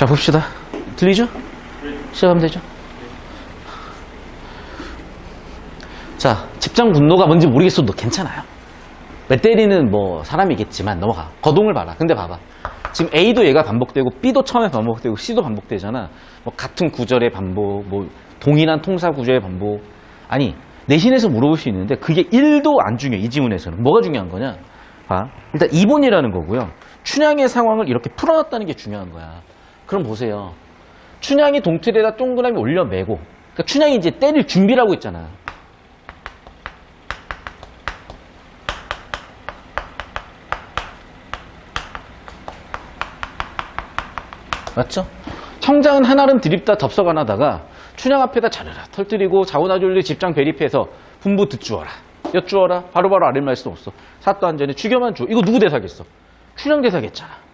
자, 봅시다. 들리죠? 시작하면 되죠? 자, 집장 분노가 뭔지 모르겠어도 괜찮아요. 왜 때리는 뭐 사람이겠지만 넘어가. 거동을 봐라. 근데 봐봐. 지금 A도 얘가 반복되고 B도 처음에 반복되고 C도 반복되잖아. 뭐 같은 구절의 반복, 뭐 동일한 통사 구조의 반복. 아니, 내신에서 물어볼 수 있는데 그게 1도 안 중요해. 이 지문에서는. 뭐가 중요한 거냐? 봐. 일단 2번이라는 거고요. 춘향의 상황을 이렇게 풀어놨다는 게 중요한 거야. 그럼 보세요. 춘향이 동틀에다 동그라미 올려 매고 그러니까 춘향이 이제 때릴 준비를 하고 있잖아. 맞죠? 청장은 한알은 드립다 덥석 안 하다가 춘향 앞에다 자르라 털뜨리고 자원아졸리 집장 배립해서 분부 듣주어라 엿주어라 바로바로 아랫 말씀 없어 사또 한전에 죽여만 줘 이거 누구 대사겠어? 춘향 대사겠잖아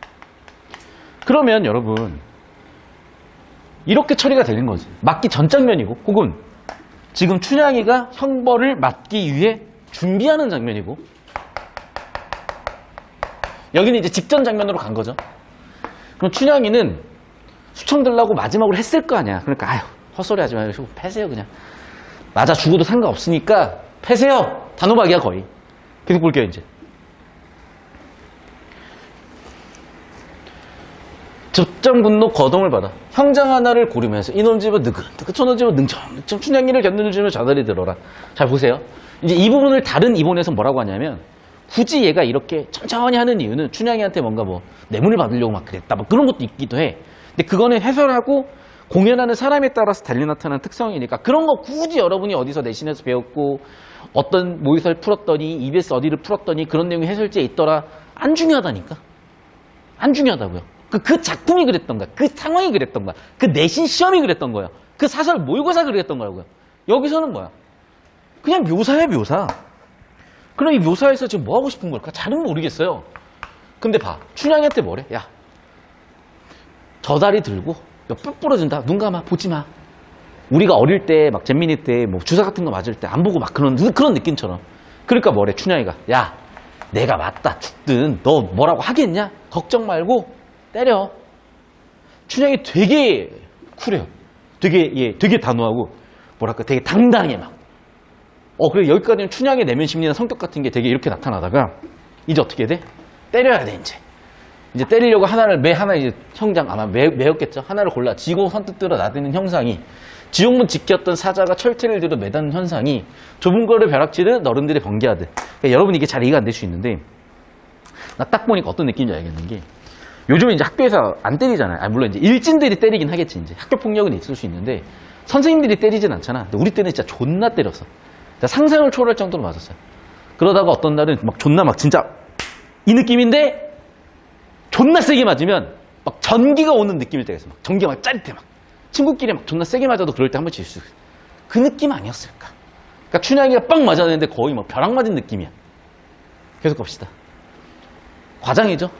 그러면 여러분 이렇게 처리가 되는 거지 맞기 전 장면이고 혹은 지금 춘향이가 형벌을 맞기 위해 준비하는 장면이고 여기는 이제 직전 장면으로 간 거죠 그럼 춘향이는 수청 들라고 마지막으로 했을 거 아니야. 그러니까 아유 헛소리 하지 마시고 패세요 그냥. 맞아 죽어도 상관없으니까 패세요. 단호박이야 거의. 계속 볼게요 이제. 접전 분노 거동을 받아 형장 하나를 고르면서 이놈 집은 느긋느긋 저놈 집은 능청능청 춘향이를 견뎌주며 자달이 들어라. 잘 보세요. 이제 이 부분을 다른 이본에서 뭐라고 하냐면 굳이 얘가 이렇게 천천히 하는 이유는 춘향이한테 뭔가 뭐 뇌물을 받으려고 막 그랬다 뭐 그런 것도 있기도 해. 근데 그거는 해설하고 공연하는 사람에 따라서 달리 나타나는 특성이니까 그런 거 굳이 여러분이 어디서 내신에서 배웠고 어떤 모의사를 풀었더니 EBS 어디를 풀었더니 그런 내용이 해설지에 있더라. 안 중요하다니까. 안 중요하다고요. 그, 그 작품이 그랬던 거야. 그 상황이 그랬던 거야. 그 내신 시험이 그랬던 거야. 그 사설 모의고사 그랬던 거라고요. 여기서는 뭐야? 그냥 묘사야 묘사. 그럼 이 묘사에서 지금 뭐 하고 싶은 걸까? 잘은 모르겠어요. 근데 봐. 춘향이한테 뭐래? 야, 저 다리 들고 뼈 부러진다. 눈 감아. 보지 마. 우리가 어릴 때 막 잼민이 때 뭐 주사 같은 거 맞을 때 안 보고 막 그런 그런 느낌처럼. 그러니까 뭐래 춘향이가 야 내가 맞다 죽든 너 뭐라고 하겠냐? 걱정 말고 때려. 춘향이 되게 쿨해요. 되게 예 되게 단호하고 뭐랄까 되게 당당해 막. 어 그래 여기까지는 춘향의 내면 심리나 성격 같은 게 되게 이렇게 나타나다가 이제 어떻게 돼? 때려야 돼 이제. 이제 때리려고 하나를 매 하나 이제 형장 아마 매, 매였겠죠. 하나를 골라 지고 선뜻 들어 나대는 형상이 지옥문 지켰던 사자가 철퇴를 들어 매다는 현상이 좁은 거를 벼락치듯 어른들이 번개하듯 그러니까 여러분 이게 잘 이해가 안 될 수 있는데 나 딱 보니까 어떤 느낌인지 알겠는 게 요즘은 이제 학교에서 안 때리잖아요. 아, 물론 이제 일진들이 때리긴 하겠지 이제 학교 폭력은 있을 수 있는데 선생님들이 때리진 않잖아. 근데 우리 때는 진짜 존나 때렸어. 상상을 초월할 정도로 맞았어요. 그러다가 어떤 날은 막 존나 막 진짜 이 느낌인데 존나 세게 맞으면 막 전기가 오는 느낌일 때가 있어. 막 전기가 막 짜릿해 막. 친구끼리 막 존나 세게 맞아도 그럴 때 한 번씩 있을. 그 느낌 아니었을까? 그러니까 춘향이가 빵 맞았는데 거의 뭐 벼락 맞은 느낌이야. 계속 갑시다. 과장이죠.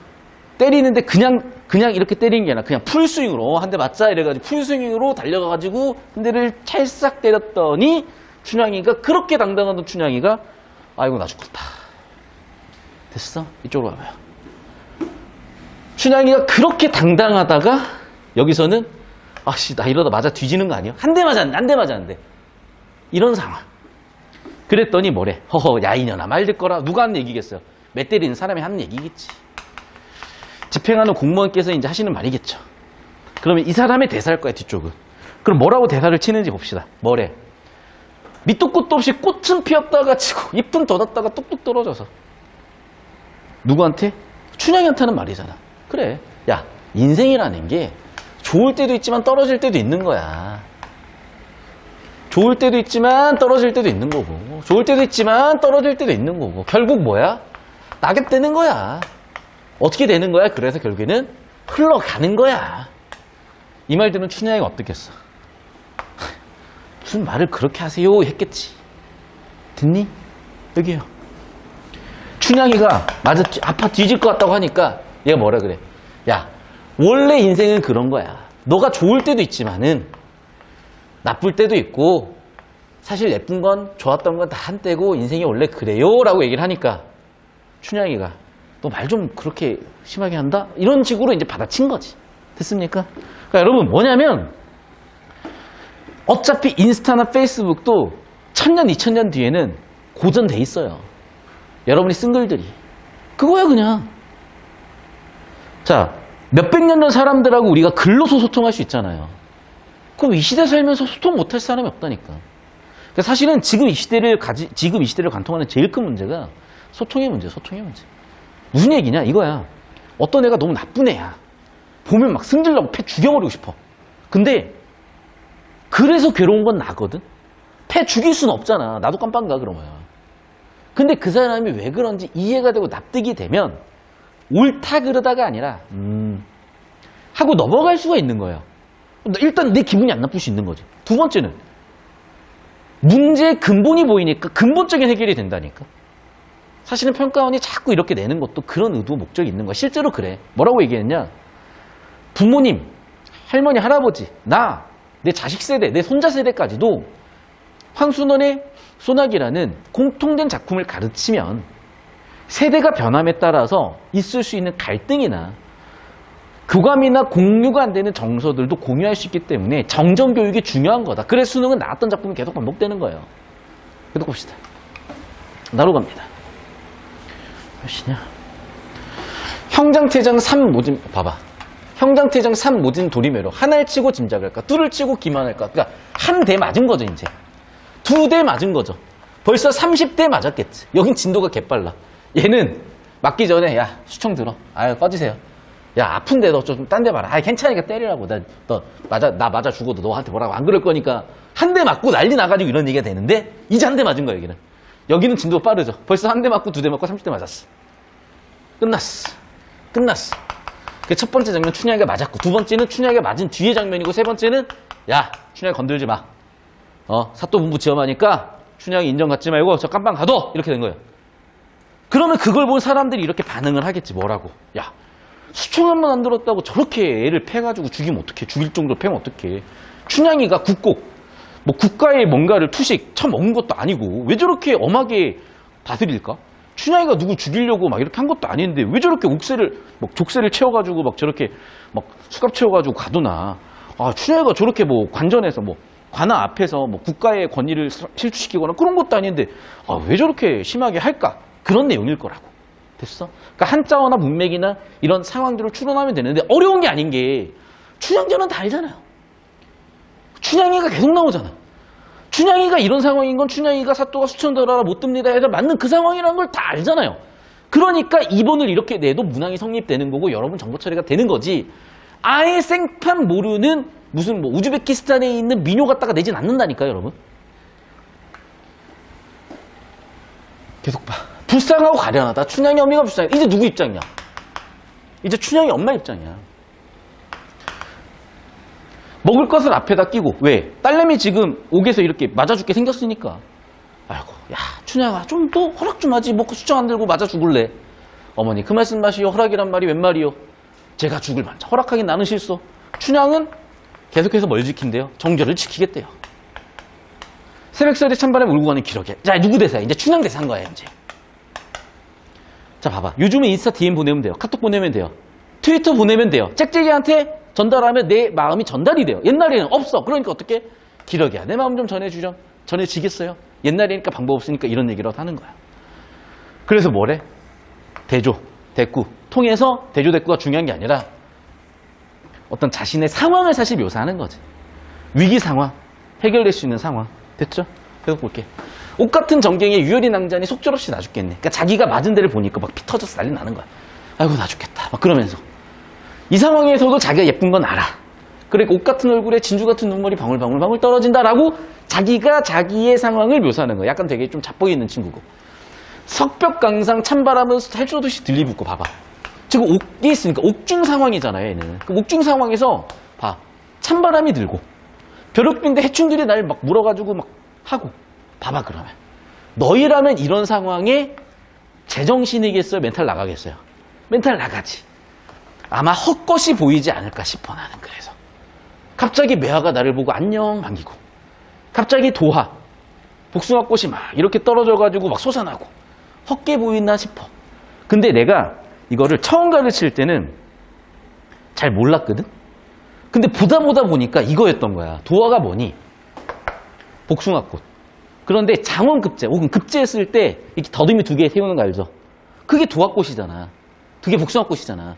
때리는데 그냥 그냥 이렇게 때리는 게 아니라 그냥 풀스윙으로 한 대 맞자 이래가지고 풀스윙으로 달려가가지고 한 대를 찰싹 때렸더니 춘향이가 그렇게 당당하던 춘향이가 아이고 나 죽겠다. 됐어? 이쪽으로 와봐요. 춘향이가 그렇게 당당하다가 여기서는 아씨 나 이러다 맞아 뒤지는 거 아니야? 한 대 맞았는데 한 대 맞았는데 이런 상황. 그랬더니 뭐래? 허허 야 이년아 말 듣거라 누가 하는 얘기겠어요? 매 때리는 사람이 하는 얘기겠지. 집행하는 공무원께서 이제 하시는 말이겠죠. 그러면 이 사람의 대사일 거야 뒤쪽은. 그럼 뭐라고 대사를 치는지 봅시다. 뭐래? 밑도 끝도 없이 꽃은 피었다가 치고 잎은 돋았다가 뚝뚝 떨어져서 누구한테? 춘향이한테 하는 말이잖아. 그래. 야, 인생이라는 게 좋을 때도 있지만 떨어질 때도 있는 거야. 좋을 때도 있지만 떨어질 때도 있는 거고, 좋을 때도 있지만 떨어질 때도 있는 거고, 결국 뭐야? 낙엽 되는 거야. 어떻게 되는 거야? 그래서 결국에는 흘러가는 거야. 이 말 들으면 춘향이가 어떻겠어? 무슨 말을 그렇게 하세요? 했겠지. 듣니? 여기요. 춘향이가 맞아 뒤- 아파 뒤질 것 같다고 하니까 얘가 뭐라 그래? 야 원래 인생은 그런 거야. 너가 좋을 때도 있지만은 나쁠 때도 있고 사실 예쁜 건 좋았던 건 다 한때고 인생이 원래 그래요라고 얘기를 하니까 춘향이가 너 말 좀 그렇게 심하게 한다? 이런 식으로 이제 받아친 거지. 됐습니까? 그러니까 여러분 뭐냐면 어차피 인스타나 페이스북도 천년, 이천년 뒤에는 고전돼 있어요. 여러분이 쓴 글들이. 그거야 그냥. 자, 몇백 년 전 사람들하고 우리가 글로서 소통할 수 있잖아요. 그럼 이 시대 살면서 소통 못할 사람이 없다니까. 그러니까 사실은 지금 이 시대를 가지, 지금 이 시대를 관통하는 제일 큰 문제가 소통의 문제, 소통의 문제. 무슨 얘기냐? 이거야. 어떤 애가 너무 나쁜 애야. 보면 막 승질나고 패 죽여버리고 싶어. 근데 그래서 괴로운 건 나거든. 패 죽일 수는 없잖아. 나도 깜빡 가 그러면. 근데 그 사람이 왜 그런지 이해가 되고 납득이 되면 옳다 그러다가 아니라 음, 하고 넘어갈 수가 있는 거예요. 일단 내 기분이 안 나쁠 수 있는 거지. 두 번째는 문제의 근본이 보이니까 근본적인 해결이 된다니까. 사실은 평가원이 자꾸 이렇게 내는 것도 그런 의도 목적이 있는 거야. 실제로 그래. 뭐라고 얘기했냐? 부모님, 할머니, 할아버지, 나, 내 자식 세대, 내 손자 세대까지도 황순원의 소나기라는 공통된 작품을 가르치면 세대가 변함에 따라서 있을 수 있는 갈등이나 교감이나 공유가 안 되는 정서들도 공유할 수 있기 때문에 정정 교육이 중요한 거다. 그래서 수능은 나왔던 작품이 계속 반복되는 거예요. 계속 봅시다. 나로 갑니다. 몇이냐? 형장태장 3 모진, 봐봐. 형장태장 3 모진 도리매로 하나를 치고 짐작할까? 둘을 치고 기만할까? 그러니까 한 대 맞은 거죠, 이제. 두 대 맞은 거죠. 벌써 30대 맞았겠지. 여긴 진도가 개빨라. 얘는 맞기 전에, 야, 수청 들어. 아유, 꺼지세요. 야, 아픈데 너 좀 딴 데 봐라. 아, 괜찮으니까 때리라고. 나, 너, 맞아, 나 맞아 죽어도 너한테 뭐라고 안 그럴 거니까. 한 대 맞고 난리 나가지고 이런 얘기가 되는데, 이제 한 대 맞은 거야, 여기는. 여기는 진도 빠르죠. 벌써 한 대 맞고 두 대 맞고 30대 맞았어. 끝났어. 끝났어. 그 첫 번째 장면 춘향이가 맞았고, 두 번째는 춘향이가 맞은 뒤의 장면이고, 세 번째는, 야, 춘향이 건들지 마. 어, 사또분부 지엄하니까, 춘향이 인정 갖지 말고, 저 깜빵 가둬! 이렇게 된 거예요. 그러면 그걸 본 사람들이 이렇게 반응을 하겠지, 뭐라고. 야, 수청 한번 안 들었다고 저렇게 애를 패가지고 죽이면 어떡해. 죽일 정도로 패면 어떡해. 춘향이가 국곡, 뭐 국가의 뭔가를 투식 처먹은 것도 아니고 왜 저렇게 엄하게 다스릴까? 춘향이가 누구 죽이려고 막 이렇게 한 것도 아닌데 왜 저렇게 옥새를 막 족쇄를 채워가지고 막 저렇게 막 수갑 채워가지고 가두나? 아 춘향이가 저렇게 뭐 관전에서 뭐 관아 앞에서 뭐 국가의 권위를 실추시키거나 그런 것도 아닌데 아, 왜 저렇게 심하게 할까? 그런 내용일 거라고. 됐어? 그러니까 한자어나 문맥이나 이런 상황들을 추론하면 되는데 어려운 게 아닌 게 춘향전은 다 알잖아요. 춘향이가 계속 나오잖아. 춘향이가 이런 상황인 건 춘향이가 사또가 수천더라라 못 듭니다 해서 맞는 그 상황이라는 걸 다 알잖아요. 그러니까 이번을 이렇게 내도 문항이 성립되는 거고 여러분 정보 처리가 되는 거지. 아예 생판 모르는 무슨 뭐 우즈베키스탄에 있는 민요 갖다가 내진 않는다니까요, 여러분. 계속 봐. 불쌍하고 가련하다. 춘향이 어미가 불쌍해. 이제 누구 입장이야? 이제 춘향이 엄마 입장이야. 먹을 것을 앞에다 끼고 왜? 딸내미 지금 옥에서 이렇게 맞아 죽게 생겼으니까. 아이고, 야, 춘향아, 좀 또 허락 좀 하지. 먹고 수정 안 들고 맞아 죽을래. 어머니, 그 말씀 마시오. 허락이란 말이 웬 말이요? 제가 죽을 만자. 허락하긴 나는 실소. 춘향은 계속해서 뭘 지킨대요? 정절을 지키겠대요. 새벽설에 찬바람에 울고 가는 기러기. 자, 누구 대사야? 이제 춘향 대사인 거야, 이제. 자, 봐봐. 요즘은 인스타 DM 보내면 돼요. 카톡 보내면 돼요. 트위터 보내면 돼요. 짹짹이한테 전달하면 내 마음이 전달이 돼요. 옛날에는 없어. 그러니까 어떻게? 기러기야. 내 마음 좀 전해주죠. 전해지겠어요? 옛날이니까 방법 없으니까 이런 얘기라도 하는 거야. 그래서 뭐래? 대조, 대꾸. 통해서 대조, 대꾸가 중요한 게 아니라 어떤 자신의 상황을 사실 묘사하는 거지. 위기 상황, 해결될 수 있는 상황. 됐죠? 계속 볼게. 옷 같은 정경에 유열이 낭자니 속절없이 나 죽겠네. 그러니까 자기가 맞은 데를 보니까 막 피 터져서 난리 나는 거야. 아이고 나 죽겠다. 막 그러면서 이 상황에서도 자기가 예쁜 건 알아. 그리고 옷 같은 얼굴에 진주 같은 눈물이 방울방울방울 떨어진다라고 자기가 자기의 상황을 묘사하는 거야. 약간 되게 좀 있는 친구고. 석벽 강상 찬바람은 살조듯이 들리붙고 봐봐. 지금 옥이 있으니까 옥중 상황이잖아요. 얘는. 그 옥중 상황에서 봐. 찬바람이 들고 벼룩빈데 해충들이 날 막 물어가지고 막 하고 봐봐 그러면 너희라면 이런 상황에 제정신이겠어요? 멘탈 나가겠어요? 멘탈 나가지. 아마 헛것이 보이지 않을까 싶어 나는 그래서 갑자기 매화가 나를 보고 안녕 반기고 갑자기 도화 복숭아꽃이 막 이렇게 떨어져가지고 막 솟아나고 헛게 보이나 싶어 근데 내가 이거를 처음 가르칠 때는 잘 몰랐거든 근데 보다 보다 보니까 이거였던 거야. 도화가 뭐니? 복숭아꽃. 그런데 장원 급제 혹은 급제했을 때 이렇게 더듬이 두 개 세우는 거 알죠? 그게 도화꽃이잖아. 두개 복숭아꽃이잖아.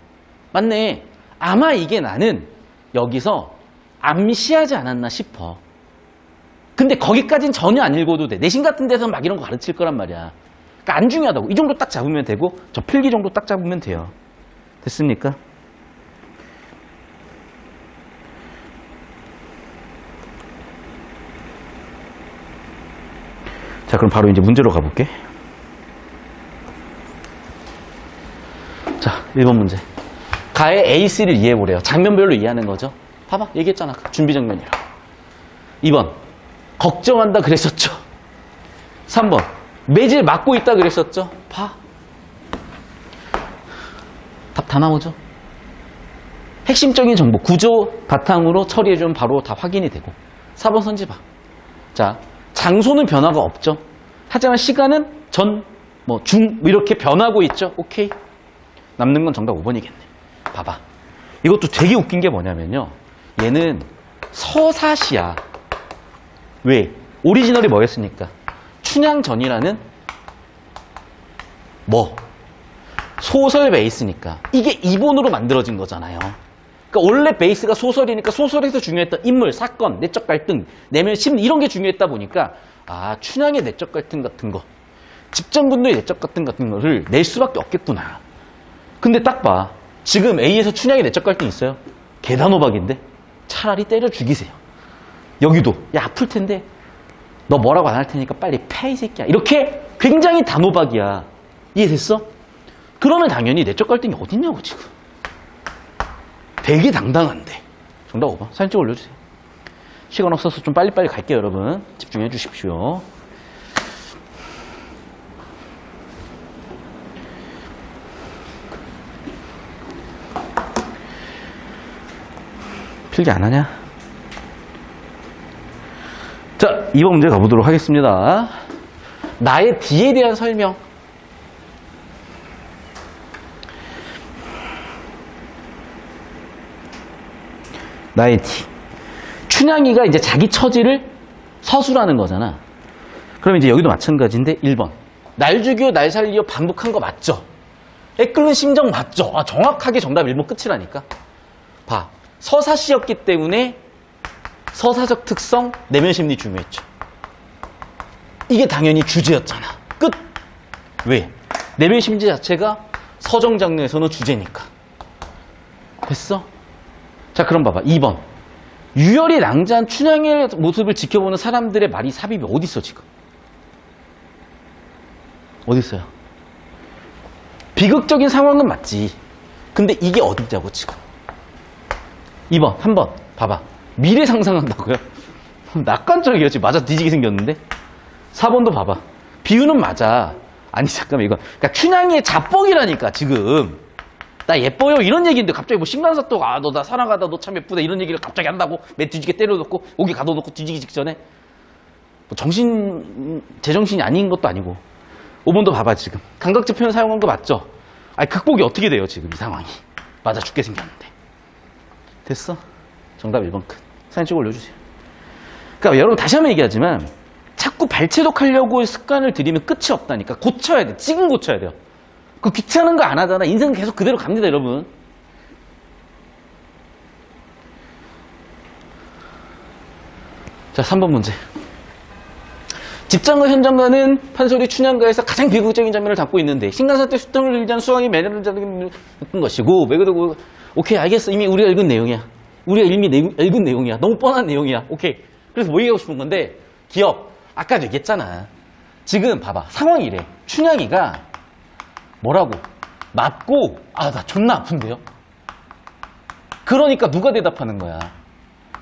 맞네. 아마 이게 나는 여기서 암시하지 않았나 싶어. 근데 거기까진 전혀 안 읽어도 돼. 내신 같은 데서 막 이런 거 가르칠 거란 말이야. 그러니까 안 중요하다고. 이 정도 딱 잡으면 되고 저 필기 정도 딱 잡으면 돼요. 됐습니까? 자, 그럼 바로 이제 문제로 가볼게. 자, 1번 문제. 가의 AC를 이해해보래요. 장면별로 이해하는 거죠. 봐봐, 얘기했잖아. 준비 장면이라고. 2번. 걱정한다 그랬었죠. 3번. 매질 맞고 있다 그랬었죠. 봐. 답 다 나오죠. 핵심적인 정보, 구조 바탕으로 처리해주면 바로 다 확인이 되고. 4번 선지 봐. 자, 장소는 변화가 없죠. 하지만 시간은 전, 뭐, 중, 뭐 이렇게 변하고 있죠. 오케이. 남는 건 정답 5번이겠네. 봐봐. 이것도 되게 웃긴 게 뭐냐면요. 얘는 서사시야. 왜? 오리지널이 뭐였습니까? 춘향전이라는 뭐? 소설 베이스니까. 이게 이본으로 만들어진 거잖아요. 그러니까 원래 베이스가 소설이니까 소설에서 중요했던 인물, 사건, 내적 갈등, 내면 심리 이런 게 중요했다 보니까 아 춘향의 내적 갈등 같은 거, 집정군도의 내적 갈등 같은 거를 낼 수밖에 없겠구나. 근데 딱 봐. 지금 A에서 춘향의 내적 갈등 있어요? 계단 호박인데 차라리 때려 죽이세요. 여기도 야 아플 텐데 너 뭐라고 안 할 테니까 빨리 패 이 새끼야. 이렇게 굉장히 단호박이야. 이해됐어? 그러면 당연히 내적 갈등이 어딨냐고 지금. 되게 당당한데. 정답 5번. 사진 찍어 올려주세요. 시간 없어서 좀 빨리빨리 갈게요, 여러분. 집중해 주십시오. 필기 안 하냐? 자, 2번 문제 가보도록 하겠습니다. 나의 D에 대한 설명. 나의 D. 춘향이가 이제 자기 처지를 서술하는 거잖아. 그럼 이제 여기도 마찬가지인데 1번. 날 죽여 날 살리어 반복한 거 맞죠? 애 끓는 심정 맞죠? 아, 정확하게 정답 1번 끝이라니까. 봐. 서사시였기 때문에 서사적 특성, 내면 심리 중요했죠. 이게 당연히 주제였잖아. 끝. 왜? 내면 심리 자체가 서정 장르에서는 주제니까. 됐어? 자, 그럼 봐봐. 2번. 유열이 낭자한 춘향의 모습을 지켜보는 사람들의 말이 삽입이 어디 있어 지금? 어디 있어요? 비극적인 상황은 맞지. 근데 이게 어디냐고 지금? 2번, 3번. 봐봐. 미래 상상한다고요? 낙관적이야. 지금 맞아 뒤지게 생겼는데? 4번도 봐봐. 비유는 맞아. 아니, 잠깐만, 이거. 그러니까 춘향이의 자뻑이라니까, 지금. 나 예뻐요. 이런 얘기인데 갑자기 뭐 신간사또가, 아, 너 나 사랑하다. 너 참 예쁘다. 이런 얘기를 갑자기 한다고. 매 뒤지게 때려놓고, 여기 가둬놓고 뒤지기 직전에. 뭐 정신, 제정신이 아닌 것도 아니고. 5번도 봐봐, 지금. 감각적 표현 사용한 거 맞죠? 아니, 극복이 어떻게 돼요, 지금 이 상황이. 맞아 죽게 생겼는데. 됐어? 정답 1번 끝. 사진 찍어 올려주세요. 그러니까 여러분 다시 한번 얘기하지만 자꾸 발췌독하려고 습관을 들이면 끝이 없다니까. 고쳐야 돼. 지금 고쳐야 돼요. 그 귀찮은 거 안 하잖아. 인생은 계속 그대로 갑니다, 여러분. 자, 3번 문제. 집장과 현장가는 판소리 춘향가에서 가장 비극적인 장면을 담고 있는데 신간사 때 수통을 들자는 수왕이 매너를 잡는 것이고 왜 그러고 오케이 알겠어. 이미 우리가 읽은 내용이야. 우리가 이미 내용- 읽은 내용이야. 너무 뻔한 내용이야. 오케이. 그래서 뭐 얘기하고 싶은 건데 기억. 아까 얘기했잖아. 지금 봐봐. 상황이 이래. 춘향이가 뭐라고? 맞고 아 나 존나 아픈데요? 그러니까 누가 대답하는 거야?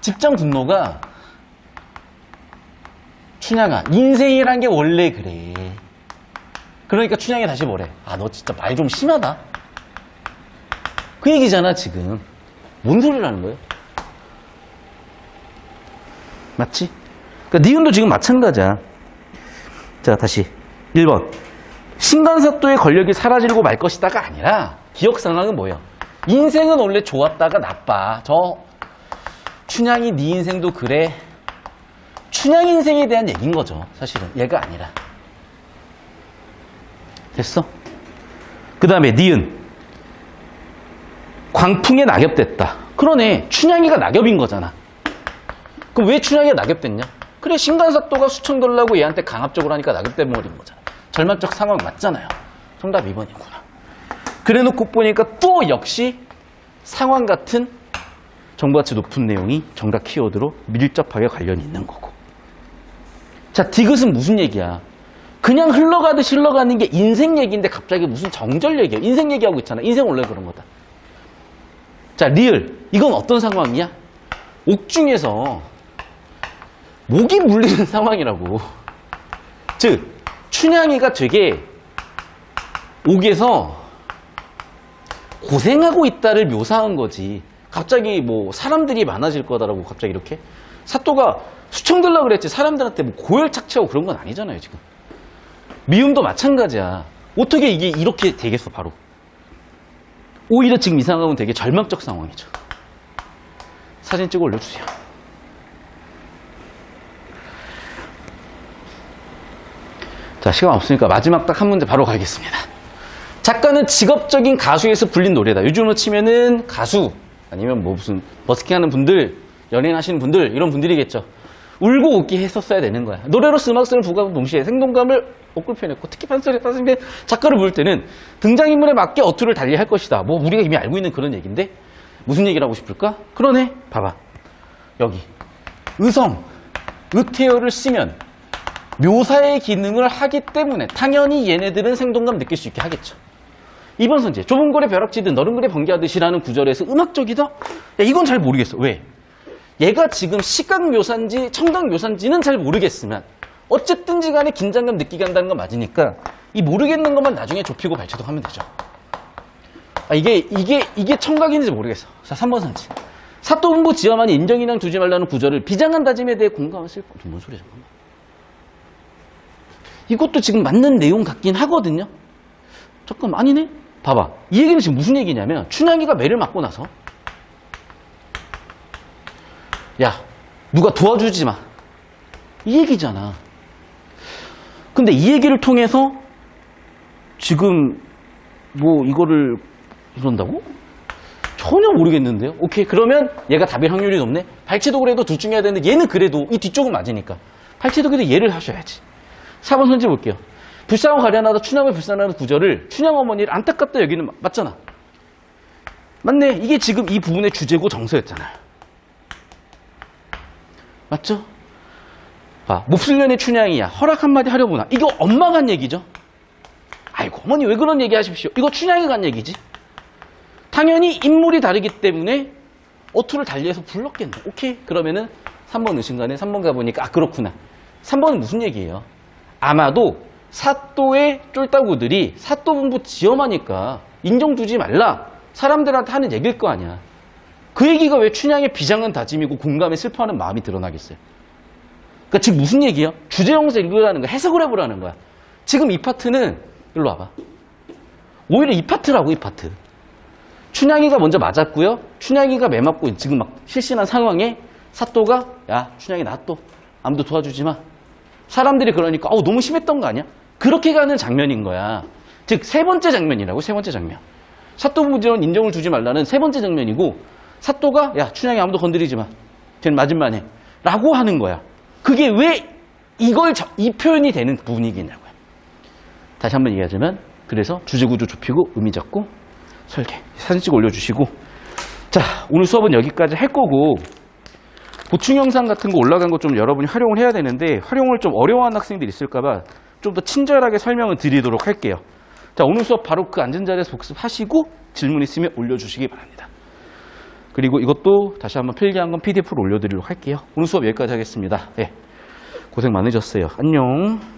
집장 분노가 춘향아, 인생이란 게 원래 그래. 그러니까 춘향이 다시 뭐래? 아, 너 진짜 말 좀 심하다. 그 얘기잖아, 지금. 뭔 소리를 하는 거예요? 맞지? 그러니까 니은도 지금 마찬가지야. 자, 다시. 1번. 신간사또의 권력이 사라지고 말 것이다가 아니라, 기억 상황은 뭐예요? 인생은 원래 좋았다가 나빠. 저 춘향이 네 인생도 그래. 춘향 인생에 대한 얘기인 거죠. 사실은 얘가 아니라. 됐어? 그 다음에 니은. 광풍에 낙엽됐다. 그러네. 춘향이가 낙엽인 거잖아. 그럼 왜 춘향이가 낙엽됐냐? 그래 신간사또가 수청 돌라고 얘한테 강압적으로 하니까 낙엽된 버린 거잖아. 절망적 상황 맞잖아요. 정답 2번이구나. 그래 놓고 보니까 또 역시 상황 같은 정보가치 높은 내용이 정답 키워드로 밀접하게 관련이 있는 거고. 자, 디귿은 무슨 얘기야? 그냥 흘러가듯이 흘러가는 게 인생 얘기인데 갑자기 무슨 정절 얘기야? 인생 얘기하고 있잖아. 인생 원래 그런 거다. 자, 리을. 이건 어떤 상황이야? 옥중에서 목이 물리는 상황이라고. 즉, 춘향이가 되게 옥에서 고생하고 있다를 묘사한 거지. 갑자기 뭐 사람들이 많아질 거다라고 갑자기 이렇게 사또가 수청 들라 그랬지 사람들한테 뭐 고열 착취하고 그런 건 아니잖아요 지금. 미움도 마찬가지야. 어떻게 이게 이렇게 되겠어 바로. 오히려 지금 이 상황은 되게 절망적 상황이죠. 사진 찍어 올려주세요. 자 시간 없으니까 마지막 딱 한 문제 바로 가겠습니다. 작가는 직업적인 가수에서 불린 노래다. 요즘으로 치면은 가수 아니면 뭐 무슨 버스킹 하는 분들, 연예인 하시는 분들 이런 분들이겠죠. 울고 웃기 했었어야 되는 거야. 노래로서 음악성을 부과하고 동시에 생동감을 억울 표현했고 특히 판소리 따스게 작가를 부를 때는 등장인물에 맞게 어투를 달리 할 것이다. 뭐 우리가 이미 알고 있는 그런 얘기인데 무슨 얘기를 하고 싶을까? 그러네. 봐봐. 여기 의성, 의태어를 쓰면 묘사의 기능을 하기 때문에 당연히 얘네들은 생동감 느낄 수 있게 하겠죠. 이번 선제 좁은 골에 벼락치듯 너른 글에 번개하듯이라는 구절에서 음악적이다? 야, 이건 잘 모르겠어. 왜? 얘가 지금 시각 묘사인지 청각 묘사인지는 잘 모르겠으면 어쨌든지 간에 긴장감 느끼게 한다는 건 맞으니까 이 모르겠는 것만 나중에 좁히고 발췌도하면 되죠. 아, 이게 이게 이게 청각인지 모르겠어. 자, 3번 선지. 사또 분부 지어만이 인정이랑 두지 말라는 구절을 비장한 다짐에 대해 공감을 쓸 거. 뭔 소리야 잠깐만. 이것도 지금 맞는 내용 같긴 하거든요. 잠깐만 아니네. 봐봐. 이 얘기는 지금 무슨 얘기냐면 춘향이가 매를 맞고 나서 야 누가 도와주지 마. 이 얘기잖아. 근데 이 얘기를 통해서 지금 뭐 이거를 이런다고? 전혀 모르겠는데요. 오케이 그러면 얘가 답일 확률이 높네. 발치도 그래도 둘 중에 해야 되는데 얘는 그래도 이 뒤쪽은 맞으니까 발치도 그래도 얘를 하셔야지. 4번 선지 볼게요. 불쌍하고 가련하다 춘향을 불쌍하는 구절을 춘향 어머니를 안타깝다 여기는 마- 맞잖아. 맞네. 이게 지금 이 부분의 주제고 정서였잖아요. 맞죠? 봐, 몹쓸년의 춘향이야. 허락 한마디 하려구나. 이거 엄마가 한 얘기죠. 아이고 어머니 왜 그런 얘기 하십시오. 이거 춘향이가 한 얘기지. 당연히 인물이 다르기 때문에 어투를 달리해서 불렀겠네. 오케이. 그러면은 3번 의심간에 3번 가보니까 아 그렇구나. 3번은 무슨 얘기예요? 아마도 사또의 쫄따구들이 사또 분부 지엄하니까 인정 두지 말라. 사람들한테 하는 얘기일 거 아니야. 그 얘기가 왜 춘향의 비장한 다짐이고 공감에 슬퍼하는 마음이 드러나겠어요? 그러니까 지금 무슨 얘기야? 주제형에서 읽으라는 거야. 해석을 해보라는 거야. 지금 이 파트는 일로 와봐. 오히려 이 파트라고 이 파트. 춘향이가 먼저 맞았고요. 춘향이가 매 맞고 지금 막 실신한 상황에 사또가 야 춘향이 놔둬. 아무도 도와주지 마. 사람들이 그러니까 어우 너무 심했던 거 아니야? 그렇게 가는 장면인 거야. 즉 세 번째 장면이라고 세 번째 장면. 사또 부지런 인정을 주지 말라는 세 번째 장면이고 사또가 야 춘향이 아무도 건드리지 마. 걘 맞은만 해. 라고 하는 거야. 그게 왜 이걸 저- 이 표현이 되는 분위기냐고요. 다시 한번 얘기하자면 그래서 주제 구조 좁히고 의미 잡고 설계 사진 찍어 올려주시고 자 오늘 수업은 여기까지 할 거고 보충 영상 같은 거 올라간 거 좀 여러분이 활용을 해야 되는데 활용을 좀 어려워하는 학생들이 있을까봐 좀 더 친절하게 설명을 드리도록 할게요. 자 오늘 수업 바로 그 앉은 자리에서 복습하시고 질문 있으면 올려주시기 바랍니다. 그리고 이것도 다시 한번 필기한 건 PDF로 올려드리도록 할게요. 오늘 수업 여기까지 하겠습니다. 예. 고생 많으셨어요. 안녕.